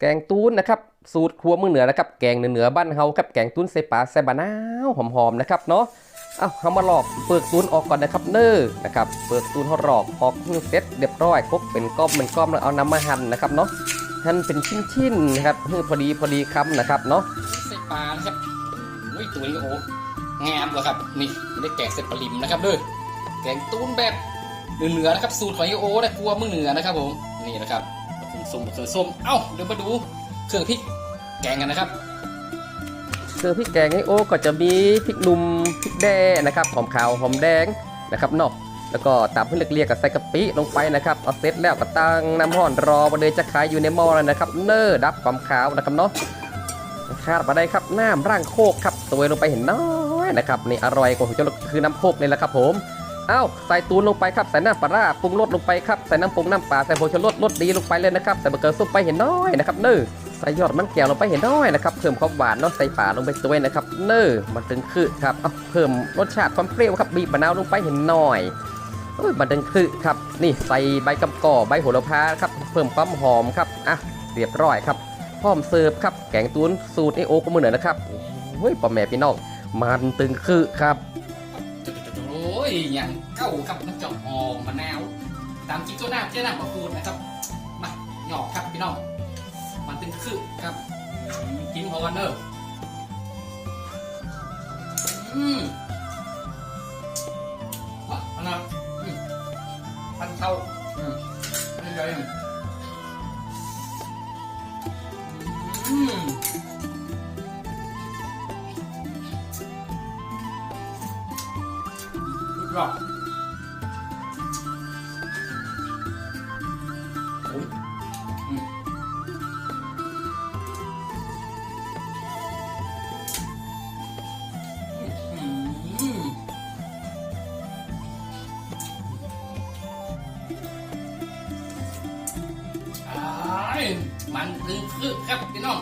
แกงตูนนะครับ สูตรครัวเมืองเหนือนะครับ แกงเหนือๆบ้านเฮาครับ แกงตูนใส่ปลาใส่บะนาวหอมๆนะครับเนาะเอาเฮามาลอกเปลือกตูนออกก่อนนะครับเน้อนะครับเปลือกตูนเฮาลอกออกเสร็จเรียบร้อยครบเป็นก้อมเป็นก้อมแล้วเอานำมาหั่นนะครับเนาะหั่นเป็นชิ้นๆนะครับให้พอดีพอดีคำนะครับเนาะใส่ปลานะครับอุ้ยตัวนี้โอ้งามเลยครับนี่ได้แกงเสร็จปลิมนะครับเด้อแกงตูนแบบเหนือๆนะครับสูตรของโอนะครัวเมือเหนือนะครับผมนี่นะครับ ส้มมะเขือส้ม เอ้าเดี๋ยวมาดูเครื่องพริกแกงกันนะครับ เครื่องพริกแกงไอโอก็จะมีพริกหนุ่มพริกแดงนะครับหอมขาวหอมแดงนะครับเนาะแล้วก็ตามให้เรียกๆกับใส่กะปิลงไปนะครับเอาเสร็จแล้วก็ตั้งน้ำร้อนรอมาเลยจะขายอยู่ในหม้อแล้วนะครับ เน้อดับความขาวนะครับเนาะคาดมาได้ครับน้ำร่างโคกครับตัวลงไปเห็นน้อยนะครับนี่อร่อยกว่าหัวจรคือน้ำโคกนี่แหละครับผม อ้าใส่ตูนลงไปครับใส่น้ำปลาปรุงรสลงไปครับใส่น้ำปรุงน้ำปลาใส่โพชรสรสดีลงไปเลยนะครับใส่เบอร์เกอร์ส้มไปเห็นน้อยนะครับเนื้อใส่ยอดมันแก้วลงไปเห็นน้อยนะครับเพิ่มความหวานเนาะใส่ป่าลงไปด้วยนะครับเนื้อมันถึงคือครับเพิ่มรสชาติความเปรี้ยวครับบีบมะนาวลงไปเห็นหน่อยเอ้ยมันถึงคือครับนี่ใส่ใบกำก่อใบโหระพาครับเพิ่มความหอมครับอะเรียบร้อยครับพร้อมเสิร์ฟครับแกงตูนสูตรไอโอก็มือเหนือนะครับเฮ้ยพ่อแม่พี่น้องมันตึงคือครับ ยอย่างเก้าครับมันจะหอมมะนาว ตามจริงตัวหน้าเจ้าหน้ามะกรูดนะครับมาหยอกครับพี่น้อง มันเป็นคือครับกินพอกันเนอะอืมอะอันนั้นอืมพันเท่าอืมนี่เลยอืม ยอดโอ้ยอืมอืมอ้ายมันคือคือครับพี่น้อง